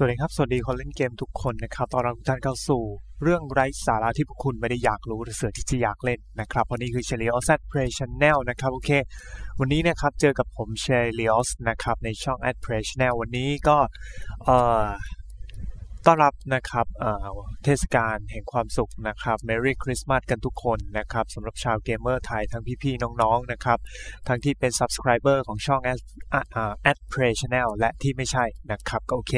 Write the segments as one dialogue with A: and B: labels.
A: สวัสดีครับ สวัสดีคนเล่นเกมทุกคนนะครับ ตอนรับทุกท่านเข้าสู่ เรื่องไร้สาระที่พวกคุณไม่ได้อยากรู้หรือเสือที่จะอยากเล่นนะครับเพราะนี่คือเชลีออสแอดเพรสชันแนลนะครับโอเค วันนี้นะครับเจอกับผมเชลีออสนะครับในช่องแอดเพรสชันแนลวันนี้ก็เอ่อ ต้อนรับนะครับเทศกาลแห่งความสุขนะครับ Merry Christmas กันทุกคนนะครับสำหรับชาวเกมเมอร์ไทยทั้งพี่ๆน้องๆนะครับทั้งที่เป็น Subscriber ของช่อง Ad, Ad Play Channel และที่ไม่ใช่นะครับก็โอเค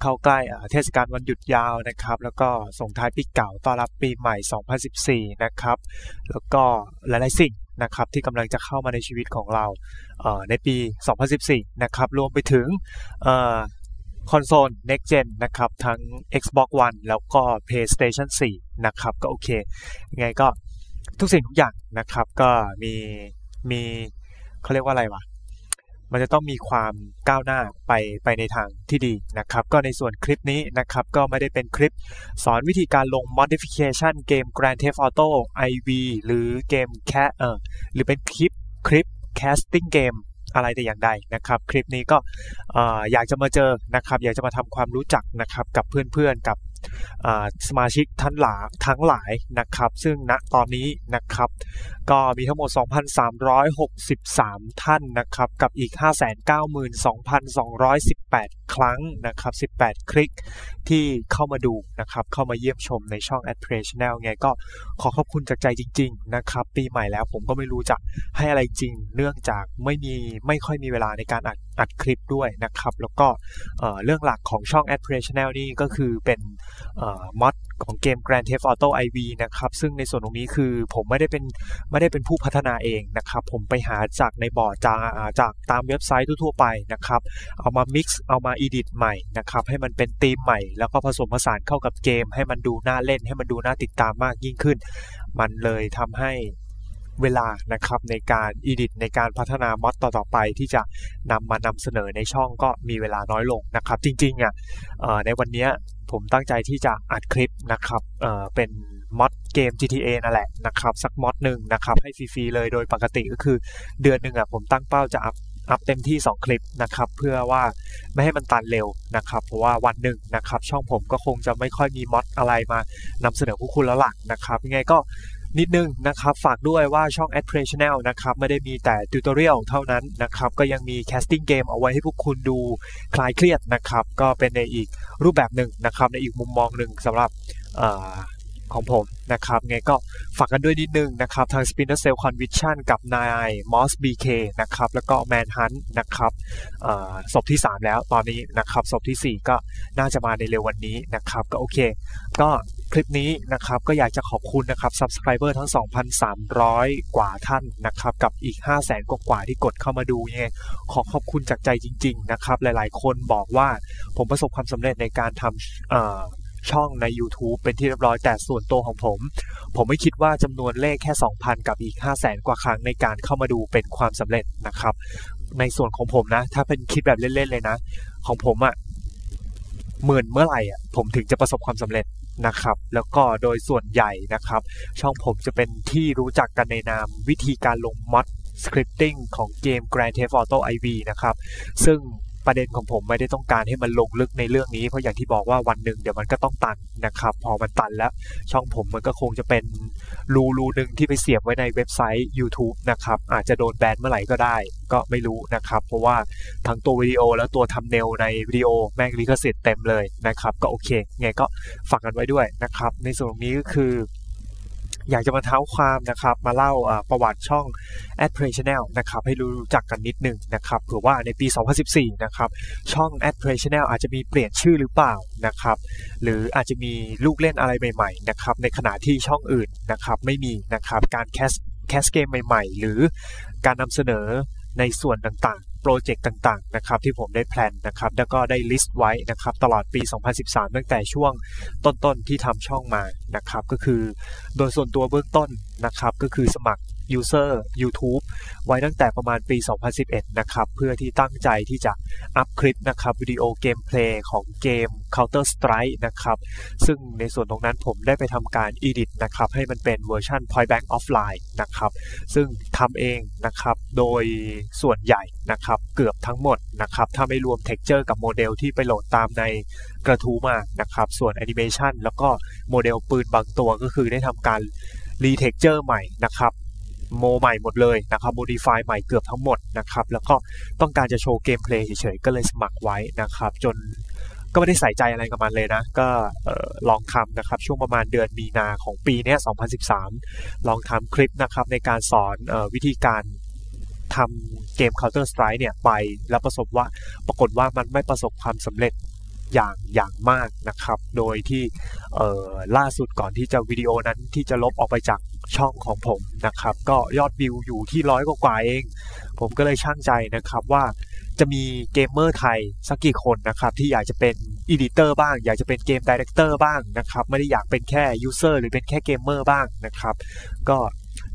A: เข้าใกล้เทศกาลวันหยุดยาวนะครับ แล้วก็ส่งท้ายปีเก่าต้อนรับปีใหม่ 2014 นะครับ แล้วก็หลายๆสิ่งนะครับที่กำลังจะเข้ามาในชีวิตของเราในปี 2014 นะครับรวมไปถึง คอนโซล next gen นะครับ ทั้ง Xbox One แล้วก็ PlayStation 4 นะครับ ก็โอเค ยังไงก็ทุกสิ่งทุกอย่างนะครับ ก็มีมีเขาเรียกว่าอะไรวะ มันจะต้องมีความก้าวหน้าไปไปในทางที่ดีนะครับ ก็ในส่วนคลิปนี้นะครับ ก็ไม่ได้เป็นคลิปสอนวิธีการลง modification เกม Grand Theft Auto IV หรือเกมแคเออหรือเป็นคลิปคลิป casting game อะไรแต่อย่างใดนะครับ คลิปนี้ก็อยากจะมาเจอนะครับ อยากจะมาทำความรู้จักนะครับกับเพื่อนๆกับ สมาชิกทั้งหลายทั้งหลายนะครับ ซึ่งณตอนนี้นะครับ ก็มีทั้งหมด 2,363 ท่านนะครับ กับอีก 592,218 ครั้งนะครับ 18 คลิกที่เข้ามาดูนะครับ เข้ามาเยี่ยมชมในช่อง a d p r e Channel ไงก็ขอขอบคุณจากใจจริง ๆ นะครับ ปีใหม่แล้วผมก็ไม่รู้จะให้อะไรจริง เนื่องจากไม่มีไม่ค่อยมีเวลาในการอัดอัดคลิปด้วยนะครับ แล้วก็เรื่องหลักของช่อง a d p r e Channel นี่ก็คือเป็นมอดของเกม Grand Theft Auto IV นะครับ ซึ่งในส่วนตรงนี้คือผมไม่ได้เป็นไม่ได้เป็นผู้พัฒนาเองนะครับ ผมไปหาจากในบอร์ดจากจากตามเว็บไซต์ทั่วไปนะครับ เอามา mix เอามา edit ใหม่นะครับ ให้มันเป็นธีมใหม่ แล้วก็ผสมผสานเข้ากับเกม ให้มันดูน่าเล่น ให้มันดูน่าติดตามมากยิ่งขึ้น มันเลยทำให้ เวลานะครับในการ edit ในการพัฒนามอดต่อๆไปที่จะนำมานำเสนอในช่องก็มีเวลาน้อยลงนะครับ จริงๆอะในวันนี้ผมตั้งใจที่จะอัดคลิปนะครับเเป็นมอดเกม GTA นั่นแหละนะครับสักมอดหนึ่งนะครับให้ฟรีๆเลยโดยปกติก็คือเดือนหนึ่งอะผมตั้งเป้าจะอัพอัพเต็มที่ 2 คลิปนะครับเพื่อว่าไม่ให้มันตันเร็วนะครับเพราะว่าวันหนึ่งนะครับช่องผมก็คงจะไม่ค่อยมีมอดอะไรมานำเสนอผู้คุณแล้วล่ะนะครับยังไงก็ นิดนึงนะครับฝากด้วยว่าช่อง a d p r e Channel นะครับไม่ได้มีแต่ติวตอเรียลเท่านั้นนะครับก็ยังมี casting game เอาไว้ให้พวกคุณดูคลายเครียดนะครับก็เป็นในอีกรูปแบบหนึ่งนะครับในอีกมุมมองหนึ่งสำหรับของผมนะครับไงก็ฝากกันด้วยนิดนึงนะครับทาง Spinner Cell Conviction กับนาย Moss BK นะครับแล้วก็ Manhunt นะครับศพที่ 3 แล้วตอนนี้นะครับศพที่ 4 ก็น่าจะมาในเร็ววันนี้นะครับก็โอเค ก็ คลิปนี้นะครับก็อยากจะขอบคุณนะครับ Subscriber ทั้ง 2,300 กว่าท่านนะครับกับอีก 500,000 กว่าที่กดเข้ามาดูยังไงขอขอบคุณจากใจจริง ๆ นะครับ หลายๆ คนบอกว่าผมประสบความสำเร็จในการทำช่องใน YouTube เป็นที่เรียบร้อยแต่ส่วนตัวของผม ผมไม่คิดว่าจำนวนเลขแค่ 2,000 กับอีก 5 0 0แสนกว่าครั้งในการเข้ามาดูเป็นความสำเร็จนะครับ ในส่วนของผมนะ ถ้าเป็นคิดแบบเล่น ๆ เลยนะ ของผมอะ่ะหมื่นเมื่อไหร่อะผมถึงจะประสบความสำเร็จ นะครับ แล้วก็โดยส่วนใหญ่นะครับ ช่องผมจะเป็นที่รู้จักกันในนามวิธีการลงมอดสคริปติ้งของเกม Grand Theft Auto IV นะครับ ซึ่ง ประเด็นของผมไม่ได้ต้องการให้มันลงลึกในเรื่องนี้ เพราะอย่างที่บอกว่าวันหนึ่งเดี๋ยวมันก็ต้องตันนะครับ พอมันตันแล้ว ช่องผมมันก็คงจะเป็นรูรูหนึ่งที่ไปเสียบไว้ในเว็บไซต์ YouTube นะครับ อาจจะโดนแบนเมื่อไหร่ก็ได้ ก็ไม่รู้นะครับ เพราะว่าทั้งตัววิดีโอแล้วตัวทำเนลในวิดีโอแม่งลิขสิทธิ์เต็มเลยนะครับ ก็โอเคไงก็ฝากกันไว้ด้วยนะครับ ในส่วนนี้ก็คือ อยากจะมาเท้าความนะครับ มาเล่าประวัติช่อง a d p r a y Channel นะครับให้รู้จักกันนิดหนึ่งนะครับเผื่อว่าในปี 2014 นะครับ ช่อง a d p r a y Channel อาจจะมีเปลี่ยนชื่อหรือเปล่านะครับ หรืออาจจะมีลูกเล่นอะไรใหม่ๆนะครับในขณะที่ช่องอื่นนะครับไม่มีนะครับการแคสแคสเกมใหม่ ๆ หรือการนำเสนอในส่วนต่าง โปรเจกต์ต่างๆนะครับที่ผมได้แพลนนะครับแล้วก็ได้ลิสต์ไว้นะครับตลอดปี 2013 ตั้งแต่ช่วงต้นๆที่ทำช่องมานะครับก็คือ โดยส่วนตัวเบื้องต้นนะครับก็คือสมัคร user YouTube ไว้ตั้งแต่ประมาณปี 2011 นะครับ เพื่อที่ตั้งใจที่จะอัพคลิปนะครับวิดีโอเกมเพลย์ของเกม Counter Strike นะครับ ซึ่งในส่วนตรงนั้นผมได้ไปทำการ edit นะครับ ให้มันเป็นเวอร์ชัน Point Blank Offline นะครับ ซึ่งทำเองนะครับ โดยส่วนใหญ่นะครับ เกือบทั้งหมดนะครับ ถ้าไม่รวม texture กับโมเดลที่ไปโหลดตามในกระทู้มานะครับ ส่วนแอนิเมชันแล้วก็โมเดลปืนบางตัวก็คือได้ทำการรีเทคเจอร์ใหม่นะครับ โมใหม่หมดเลยนะครับโมดิฟายใหม่เกือบทั้งหมดนะครับแล้วก็ต้องการจะโชว์เกมเพลย์เฉยๆก็เลยสมัครไว้นะครับ จนก็ไม่ได้ใส่ใจอะไรกับมันเลยนะ ก็ลองทำนะครับ ช่วงประมาณเดือนมีนาของปีนี้2013 ลองทำคลิปนะครับในการสอนออวิธีการทำเกม Counter Strike เนี่ยไปแล้วประสบว่าปรากฏว่ามันไม่ประสบความสำเร็จอย่างอย่างมากนะครับ โดยที่ล่าสุดก่อนที่จะวิดีโอนั้นที่จะลบออกไปจาก ช่องของผมนะครับ ก็ยอดวิวอยู่ที่ร้อยกว่าเอง ผมก็เลยช่างใจนะครับว่าจะมีเกมเมอร์ไทยสักกี่คนนะครับที่อยากจะเป็นอีดิเตอร์บ้าง อยากจะเป็นเกมดีเรคเตอร์บ้างนะครับไม่ได้อยากเป็นแค่ยูเซอร์หรือเป็นแค่เกมเมอร์บ้างนะครับก็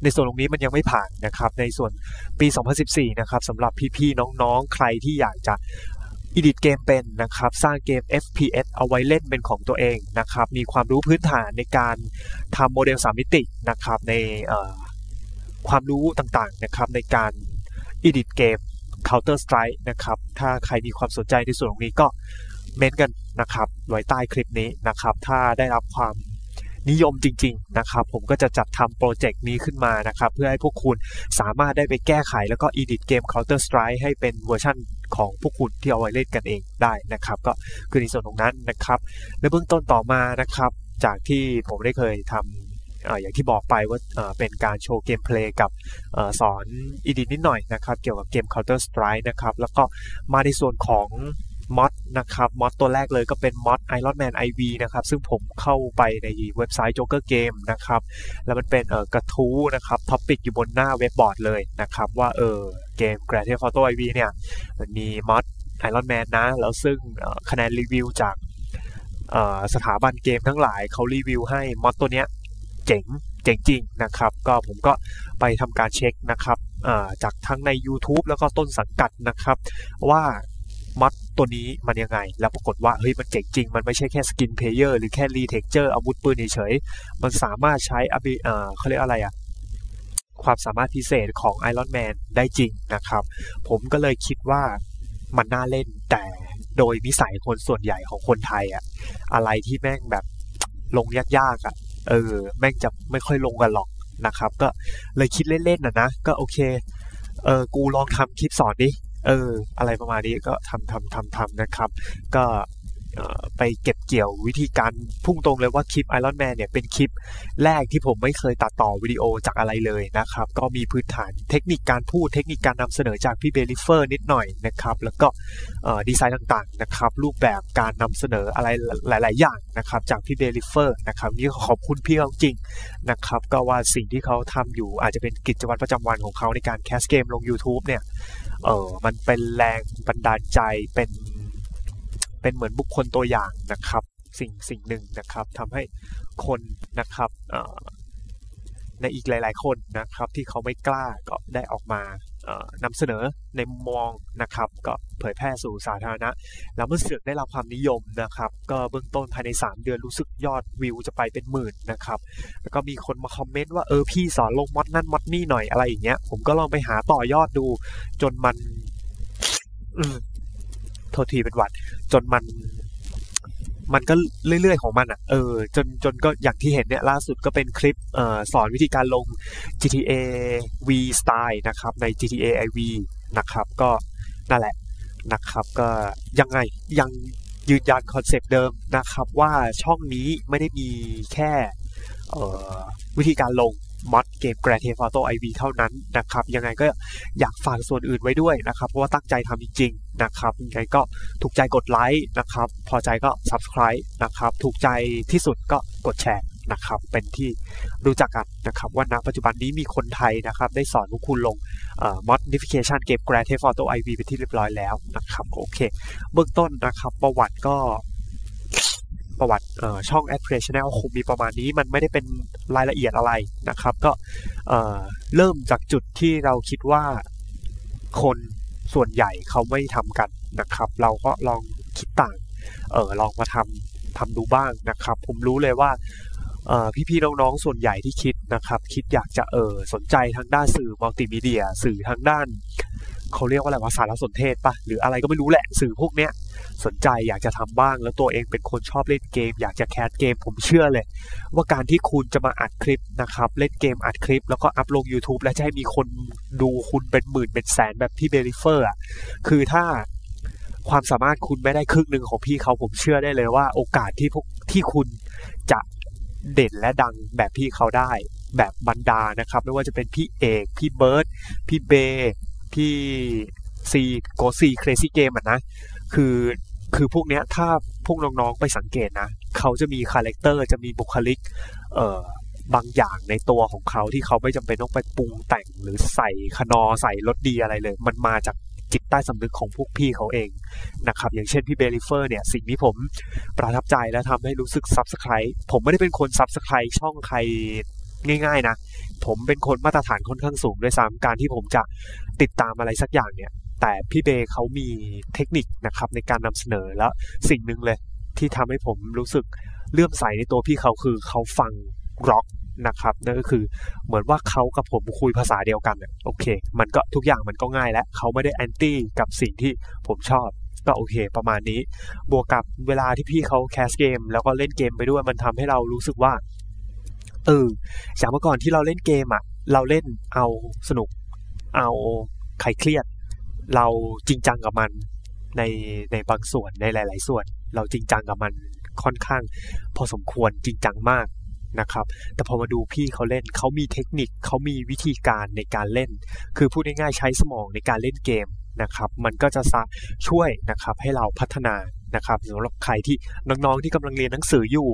A: ในส่วนตรงนี้มันยังไม่ผ่านนะครับในส่วนปี 2014 นะครับสำหรับพี่ๆน้องๆ ใครที่อยากจะ อิดิทเกมเป็นนะครับ สร้างเกม FPS เอาไว้เล่นเป็นของตัวเองนะครับ มีความรู้พื้นฐานในการทำโมเดล 3 มิตินะครับ ในความรู้ต่างๆนะครับในการอิดิทเกม Counter Strike นะครับ ถ้าใครมีความสนใจในส่วนตรงนี้ก็เม้นกันนะครับไว้ใต้คลิปนี้นะครับ ถ้าได้รับความ นิยมจริง ๆ นะครับ ผมก็จะจัดทำโปรเจกต์นี้ขึ้นมานะครับ เพื่อให้พวกคุณสามารถได้ไปแก้ไขแล้วก็อีดิทเกม Counter Strike ให้เป็นเวอร์ชันของพวกคุณที่เอาไว้เล่นกันเองได้นะครับ ก็คือในส่วนตรงนั้นนะครับในเบื้องต้นต่อมานะครับ จากที่ผมได้เคยทำอย่างที่บอกไปว่าเป็นการโชว์เกมเพลย์กับสอนอีดิทนิดหน่อยนะครับ เกี่ยวกับเกม Counter Strike นะครับ แล้วก็มาในส่วนของ มอดนะครับมอดตัวแรกเลยก็เป็นมอด Iron Man IV นะครับ ซึ่งผมเข้าไปในเว็บไซต์ Joker Game นะครับ แล้วมันเป็นเอ่อกระทู้นะครับท็อปิกอยู่บนหน้าเว็บบอร์ดเลยนะครับ ว่าเออเกม Grand Theft Auto IV เนี่ยมันมีมอด Iron Man นะ แล้วซึ่งคะแนนรีวิวจากสถาบันเกมทั้งหลายเขารีวิวให้มอดตัวเนี้ยเจ๋งเจ๋งจริงนะครับ ก็ผมก็ไปทำการเช็คนะครับจากทั้งใน YouTube แล้วก็ต้นสังกัดนะครับ ว่า มัดตัวนี้มันยังไง แล้วปรากฏว่าเฮ้ยมันเจ๋งจริง มันไม่ใช่แค่สกินเพเยอร์หรือแค่รีเทคเจอร์อาวุธปืนเฉยๆมันสามารถใช้อบิเอ่อเขาเรียกอะไรอะความสามารถพิเศษของไอรอนแมนได้จริงนะครับ ผมก็เลยคิดว่ามันน่าเล่นแต่โดยนิสัยคนส่วนใหญ่ของคนไทยอะอะไรที่แม่งแบบลงยากๆอะเออ แม่งจะไม่ค่อยลงกันหรอกนะครับ ก็เลยคิดเล่นๆนะนะ ก็โอเค เออ กูลองทำคลิปสอนดิ เออ อะไรประมาณนี้ก็ทำทำทำทำนะครับ ก็ ไปเก็บเกี่ยววิธีการพุ่งตรงเลยว่าคลิป Iron Man เนี่ยเป็นคลิปแรกที่ผมไม่เคยตัดต่อวิดีโอจากอะไรเลยนะครับ ก็มีพื้นฐานเทคนิคการพูดเทคนิคการนำเสนอจากพี่เบลิเฟอร์นิดหน่อยนะครับ แล้วก็ดีไซน์ต่างๆนะครับ รูปแบบการนำเสนออะไรหลาย ๆ อย่างนะครับจากพี่เบลิเฟอร์นะครับนี่ขอบคุณพี่เขาจริงนะครับ ก็ว่าสิ่งที่เขาทำอยู่อาจจะเป็นกิจวัตรประจำวันของเขาในการแคสเกมลง YouTube เนี่ยเออมันเป็นแรงบันดาลใจเป็น เป็นเหมือนบุคคลตัวอย่างนะครับ สิ่งสิ่งหนึ่งนะครับทำให้คนนะครับในอีกหลาย ๆ คนนะครับที่เขาไม่กล้าก็ได้ออกมานำเสนอในมุมมองนะครับ ก็เผยแพร่สู่สาธารณะ แล้วเมื่อเสือกได้รับความนิยมนะครับ ก็เบื้องต้นภายใน 3 เดือนรู้สึกยอดวิวจะไปเป็นหมื่นนะครับ แล้วก็มีคนมาคอมเมนต์ว่าเออพี่สอนลงมอดนั่นมอดนี่หน่อยอะไรอย่างเงี้ย ผมก็ลองไปหาต่อยอดดูจนมัน โทษทีเป็นหวัด จนมัน มันก็เรื่อยๆของมันอะ เออ จนจนก็อย่างที่เห็นเนี่ยล่าสุดก็เป็นคลิปออสอนวิธีการลง GTA V Style นะครับ ใน GTA IV นะครับ ก็นั่นแหละนะครับ ก็ยังไงยังยืนยันคอนเซปต์เดิมนะครับ ว่าช่องนี้ไม่ได้มีแค่วิธีการลง มอดเกม Grand Theft Auto IV เท่านั้นนะครับ ยังไงก็อยากฝากส่วนอื่นไว้ด้วยนะครับ เพราะว่าตั้งใจทำจริงๆนะครับ ยังไงก็ถูกใจกดไลค์นะครับ พอใจก็ Subscribe นะครับ ถูกใจที่สุดก็กดแชร์นะครับ เป็นที่รู้จักกันนะครับ ว่าณปัจจุบันนี้มีคนไทยนะครับ ได้สอนพวกคุณลง modification เกม Grand Theft Auto IV เป็นที่เรียบร้อยแล้วนะครับ โอเค เบื้องต้นนะครับ ประวัติก็ ประวัติช่อง a d p r e Channel คงมีประมาณนี้มันไม่ได้เป็นรายละเอียดอะไรนะครับ ก็เริ่มจากจุดที่เราคิดว่าคนส่วนใหญ่เขาไม่ทำกันนะครับ เราก็ลองคิดต่างเออลองมาทำทำดูบ้างนะครับ ผมรู้เลยว่าพี่ๆน้องๆส่วนใหญ่ที่คิดนะครับ คิดอยากจะเออสนใจทางด้านสื่อมัลติมีเดีย สื่อทางด้าน เขาเรียกว่าอะไรว่าสารสนเทศปะหรืออะไรก็ไม่รู้แหละสื่อพวกเนี้ยสนใจอยากจะทำบ้างแล้วตัวเองเป็นคนชอบเล่นเกม อยากจะแคสเกมผมเชื่อเลย ว่าการที่คุณจะมาอัดคลิปนะครับเล่นเกมอัดคลิป แล้วก็อัพลง YouTube แล้วจะให้มีคนดูคุณเป็นหมื่นเป็นแสนแบบพี่เบลิเฟอร์อะคือถ้าความสามารถคุณไม่ได้ครึ่งหนึ่งของพี่เขาผมเชื่อได้เลยว่า โอกาสที่พวกที่คุณจะเด่นและดังแบบพี่เขาได้ แบบบรรดานะครับ ไม่ว่าจะเป็นพี่เอก พี่เบิร์ดพี่เบ พี่ซีโกซีเครซี่เกมอะนะ คือคือพวกเนี้ยถ้าพวกน้องๆไปสังเกตนะ เขาจะมีคาแรคเตอร์จะมีบุคลิก เอ่อบางอย่างในตัวของเขาที่เขาไม่จำเป็นต้องไปปรุงแต่งหรือใส่คนอใส่รสดีอะไรเลย มันมาจากจิตใต้สำนึกของพวกพี่เขาเองนะครับ อย่างเช่นพี่เบลิเฟอร์เนี่ย สิ่งที่ผมประทับใจและทำให้รู้สึกซับสไครต์ผมไม่ได้เป็นคนซับสไครต์ช่องใคร ง่ายๆนะผมเป็นคนมาตรฐานค่อนข้างสูงด้วยซ้ำการที่ผมจะติดตามอะไรสักอย่างเนี่ย แต่พี่เบเขามีเทคนิคนะครับในการนำเสนอแล้วสิ่งหนึ่งเลย ที่ทำให้ผมรู้สึกเลื่อมใสในตัวพี่เขาคือเขาฟังร็อกนะครับนั่นก็คือเหมือนว่าเขากับผมคุยภาษาเดียวกันโอเค มันก็ทุกอย่างมันก็ง่ายแล้วเขาไม่ได้แอนตี้กับสิ่งที่ผมชอบก็โอเค ประมาณนี้ บวกกับเวลาที่พี่เขาแคสเกม แล้วก็เล่นเกมไปด้วยมันทำให้เรารู้สึกว่า เออจากเมื่อก่อนที่เราเล่นเกมอะ เราเล่นเอาสนุก เอาใครเครียด เราจริงจังกับมันในในบางส่วนในหลาย ๆ ส่วน เราจริงจังกับมันค่อนข้าง พอสมควรจริงจังมากนะครับ แต่พอมาดูพี่เขาเล่นเขามีเทคนิคเขามีวิธีการในการเล่น คือพูดง่ายๆใช้สมองในการเล่นเกมนะครับ มันก็จะช่วยนะครับให้เราพัฒนานะครับสำหรับใครที่น้องๆที่กำลังเรียนหนังสืออยู่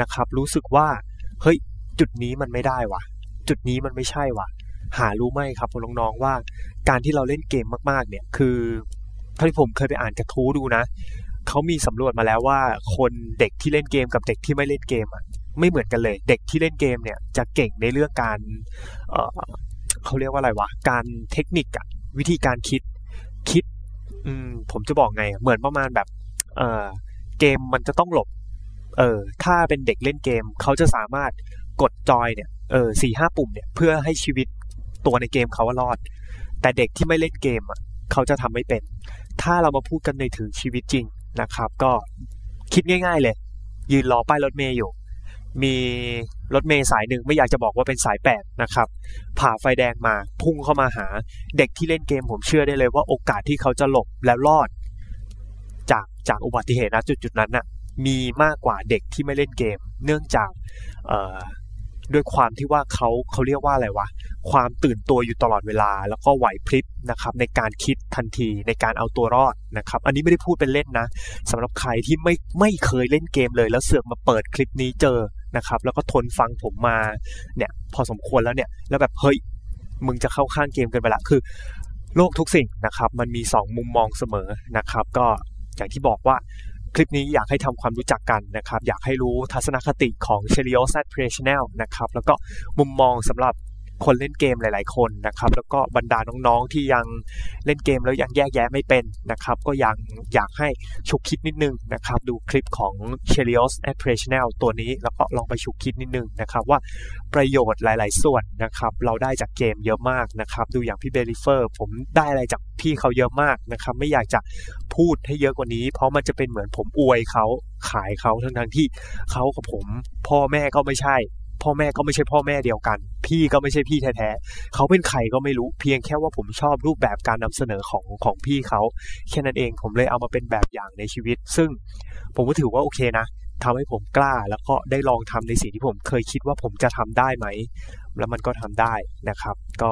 A: นะครับ รู้สึกว่าเฮ้ย จุดนี้มันไม่ได้วะจุดนี้มันไม่ใช่วะหารู้ไหมครับน้องๆว่า การที่เราเล่นเกมมากๆ เนี่ยคือเท่าที่ผมเคยไปอ่านกระทู้ดูนะเขามีสำรวจมาแล้วว่า คนเด็กที่เล่นเกมกับเด็กที่ไม่เล่นเกมอะไม่เหมือนกันเลย เด็กที่เล่นเกมเนี่ยจะเก่งในเรื่องการเเขาเรียกว่าอะไรวะการเทคนิคอะวิธีการคิดคิดอืมผมจะบอกไง เหมือนประมาณแบบเเกมมันจะต้องหลบ เออถ้าเป็นเด็กเล่นเกม เขาจะสามารถ กดจอยเนี่ยเออสี่ห้าปุ่มเนี่ยเพื่อให้ชีวิตตัวในเกมเขาว่ารอด แต่เด็กที่ไม่เล่นเกมอะเขาจะทำไม่เป็น ถ้าเรามาพูดกันในถึงชีวิตจริงนะครับ ก็คิดง่าย ๆเลย ยืนรอป้ายรถเมย์อยู่ มีรถเมย์สายหนึ่งไม่อยากจะบอกว่าเป็นสายแปดนะครับผ่าไฟแดงมาพุ่งเข้ามาหา เด็กที่เล่นเกมผมเชื่อได้เลยว่าโอกาสที่เขาจะหลบแล้วรอด จากจากอุบัติเหตุนะจุดจุดนั้นน่ะมีมากกว่าเด็กที่ไม่เล่นเกม เนื่องจาก ด้วยความที่ว่าเขาเขาเรียกว่าอะไรวะความตื่นตัวอยู่ตลอดเวลา แล้วก็ไหวพริบนะครับ ในการคิดทันทีในการเอาตัวรอดนะครับ อันนี้ไม่ได้พูดเป็นเล่นนะสำหรับใครที่ไม่ไม่เคยเล่นเกมเลย แล้วเสือกมาเปิดคลิปนี้เจอนะครับ แล้วก็ทนฟังผมมาเนี่ย พอสมควรแล้วเนี่ยแล้วแบบเฮ้ยมึงจะเข้าข้างเกมกันไปละคือ โลกทุกสิ่งนะครับ มันมี 2 มุมมองเสมอนะครับ ก็อย่างที่บอกว่า คลิปนี้อยากให้ทำความรู้จักกันนะครับ อยากให้รู้ทัศนคติของเชลิโอซัตเพรชแนลนะครับ แล้วก็มุมมองสำหรับ คนเล่นเกมหลาย ๆ คนนะครับ แล้วก็บรรดาน้องๆที่ยังเล่นเกมแล้วยังแยกแยะไม่เป็นนะครับ ก็ยังอยากให้ฉุกคิดนิดนึงนะครับ ดูคลิปของ c h e l i o s a d p r e s i o n a l ตัวนี้แล้วก็ลองไปฉุกคิดนิดนึงนะครับ ว่าประโยชน์หลาย ๆ ส่วนนะครับ เราได้จากเกมเยอะมากนะครับ ดูอย่างพี่เบลิเฟอร์ผมได้อะไรจากพี่เขาเยอะมากนะครับ ไม่อยากจะพูดให้เยอะกว่านี้ เพราะมันจะเป็นเหมือนผมอวยเขาขายเขาทั้งทั้งที่เขากับผมพ่อแม่ก็ไม่ใช่ พ่อแม่ก็ไม่ใช่พ่อแม่เดียวกัน พี่ก็ไม่ใช่พี่แท้ๆเขาเป็นใครก็ไม่รู้เพียงแค่ว่าผมชอบรูปแบบการนำเสนอของของพี่เขาแค่นั้นเองผมเลยเอามาเป็นแบบอย่างในชีวิต ซึ่งผมก็ถือว่าโอเคนะทำให้ผมกล้าแล้วก็ได้ลองทำในสิ่งที่ผมเคยคิดว่าผมจะทำได้ไหม แล้วมันก็ทำได้นะครับ ก็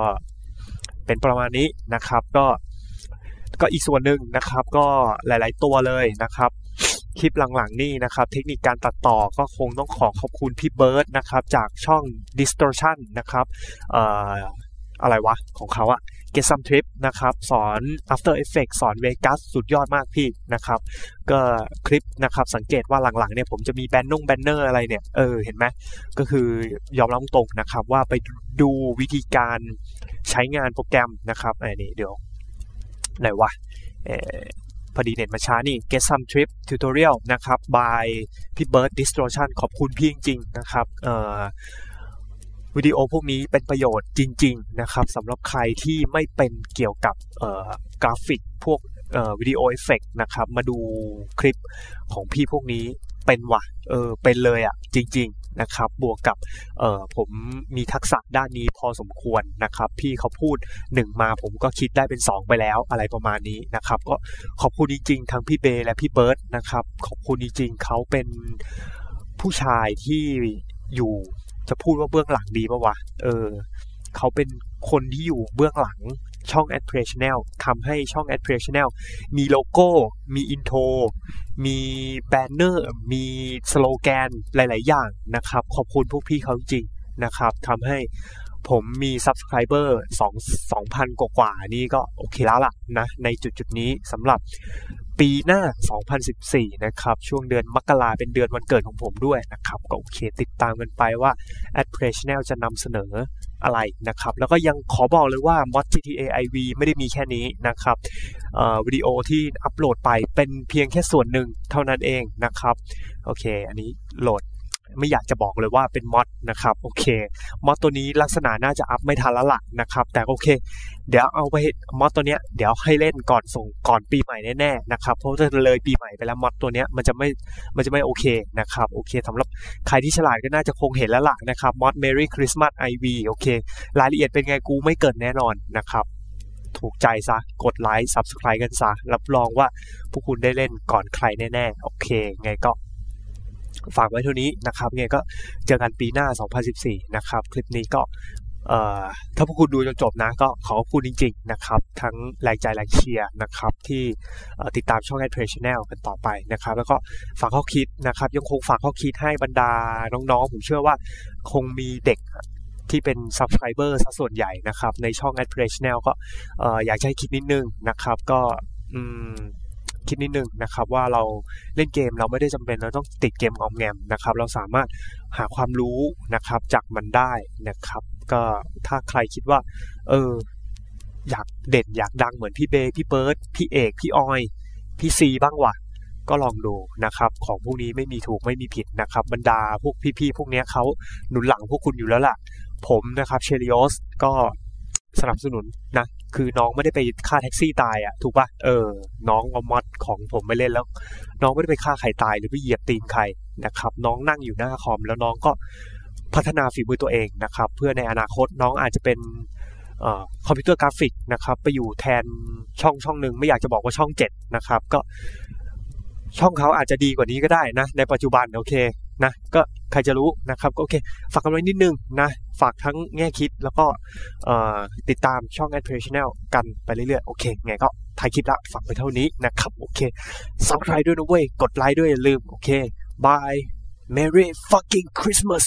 A: เป็นประมาณนี้นะครับก็ก็อีกส่วนหนึ่งนะครับ ก็หลาย ๆ ตัวเลยนะครับ คลิปหลังๆนี่นะครับเทคนิคการตัดต่อก็คงต้องขอขอบคุณพี่เบิร์ดนะครับจากช่อง distortion นะครับเอ่ออะไรวะ ของเขาอะ Get Some Trip นะครับ สอน After Effects สอน Vegas สุดยอดมากพี่นะครับ ก็คลิปนะครับสังเกตว่าหลังๆเนี่ยผมจะมีแบนนุ่งแบนเนอร์อะไรเนี่ย เออ เห็นไหมก็คือยอมรับตรงนะครับว่าไปดูวิธีการใช้งานโปรแกรมนะครับอันนี้เดี๋ยวไหนวะเออ พอดีเน็ตมาช้านี่ Get Some Trip Tutorial นะครับ by พี่เบิร์ด Distortion ขอบคุณพี่จริง ๆ นะครับเอ่อวิดีโอพวกนี้เป็นประโยชน์จริง ๆ นะครับสำหรับใครที่ไม่เป็นเกี่ยวกับกราฟิกพวกวิดีโอเอฟเฟกนะครับ มาดูคลิปของพี่พวกนี้เป็นว่ะ เออ เป็นเลยอะ่ะ จริงๆ นะครับ บวกกับเออผมมีทักษะด้านนี้พอสมควรนะครับ พี่เขาพูดหนึ่งมาผมก็คิดได้เป็น 2 ไปแล้วอะไรประมาณนี้นะครับ ก็ขอบคุณจริงๆทั้งพี่เบและพี่เบิร์ดนะครับ ขอบคุณจริงๆเขาเป็นผู้ชายที่อยู่จะพูดว่าเบื้องหลังดีปะวะเออเขาเป็นคนที่อยู่เบื้องหลัง ช่อง a d p r e Channel ทำให้ช่อง a d p r e Channel มีโลโก้ มีอินโทร มีแบนเนอร์ มีสโลแกน หลาย ๆ อย่างนะครับ ขอบคุณพวกพี่เขาจริงนะครับทำให้ผมมี Subscriber 2 2,000 กว่าๆนี่ก็โอเคแล้วล่ะนะ ในจุดจุดนี้สำหรับ ปีหน้า 2014 นะครับ ช่วงเดือนมกราเป็นเดือนวันเกิดของผมด้วยนะครับ ก็โอเคติดตามกันไปว่า a d p r e Channel จะนำเสนออะไรนะครับ แล้วก็ยังขอบอกเลยว่า mod GTA IV ไม่ได้มีแค่นี้นะครับวิดีโอที่อัปโหลดไปเป็นเพียงแค่ส่วนหนึ่งเท่านั้นเองนะครับ โอเค อันนี้โหลด ไม่อยากจะบอกเลยว่าเป็นมอดนะครับโอเคมอดตัวนี้ลักษณะน่าจะอัพไม่ทันแล้วล่ะนะครับ แต่โอเค เดี๋ยวเอาไปมอดตัวเนี้ยเดี๋ยวให้เล่นก่อนส่งก่อนปีใหม่แน่ๆนะครับเพราะจะเลยปีใหม่ไปแล้วมอดตัวเนี้ยมันจะไม่มันจะไม่โอเคนะครับโอเคสำหรับใครที่ฉลาดก็น่าจะคงเห็นแล้วล่ะนะครับมอด Merry Christmas IV โอเค รายละเอียดเป็นไงกูไม่เกินแน่นอนนะครับถูกใจซะ กดไลค์ Subscribe กันซะ รับรองว่าพวกคุณได้เล่นก่อนใครแน่ ๆ โอเค ไงก็ ฝากไว้เท่านี้นะครับเนี่ยก็เจอกันปีหน้า 2014 นะครับ คลิปนี้ก็ถ้าพวกคุณดูจนจบนะก็ขอขอบคุณจริง ๆ นะครับ ทั้งแรงใจแรงเชียร์นะครับ ที่ติดตามช่อง a d t r a d e Channel กันต่อไปนะครับ แล้วก็ฝากข้อคิดนะครับ ยังคงฝากข้อคิดให้บรรดาน้องๆ ผมเชื่อว่าคงมีเด็กที่เป็น subscriber ซะส่วนใหญ่นะครับ ในช่อง a d t r e Channel ก็อยากให้คิดนิดนึงนะครับ ก็อืม คิดนิดนึงนะครับว่าเราเล่นเกมเราไม่ได้จำเป็นเราต้องติดเกมงอมแงมนะครับเราสามารถหาความรู้นะครับจากมันได้นะครับ ก็ถ้าใครคิดว่า เอออยากเด่นอยากดังเหมือนพี่เบพี่เบิร์ดพี่เอก พี่ออย พี่ซีบ้างวะก็ลองดูนะครับ ของพวกนี้ไม่มีถูกไม่มีผิดนะครับ บรรดาพวกพี่ๆพวกนี้เขาหนุนหลังพวกคุณอยู่แล้วล่ะ ผมนะครับเชลิโอสก็สนับสนุนนะ คือน้องไม่ได้ไปฆ่าแท็กซี่ตายอะ่ะ ถูกปะเออ น้องเอามอดของผมไปเล่นแล้ว น้องไม่ได้ไปฆ่าใครตายหรือไปเหยียบตีนใครนะครับ น้องนั่งอยู่หน้าคอมแล้วน้องก็พัฒนาฝีมือตัวเองนะครับ เพื่อในอนาคตน้องอาจจะเป็นคอมพิวเตอร์กราฟิกนะครับไปอยู่แทนช่องช่องหนึ่งไม่อยากจะบอกว่าช่องเจ็ดนะครับ ก็ช่องเขาอาจจะดีกว่านี้ก็ได้นะ ในปัจจุบันโอเค นะก็ใครจะรู้นะครับก็โอเคฝากกันไว้นิดนึงนะฝากทั้งแง่คิดแล้วก็ติดตามช่อง a d p r e s s i o n a l กันไปเรื่อยๆ โอเคไงก็ถ่ายคลิปละฝากไปเท่านี้นะครับ โอเคซับสไครด้วยนะเว้ย กดไลค์ด้วยอย่าลืม โอเคบาย Merry fucking Christmas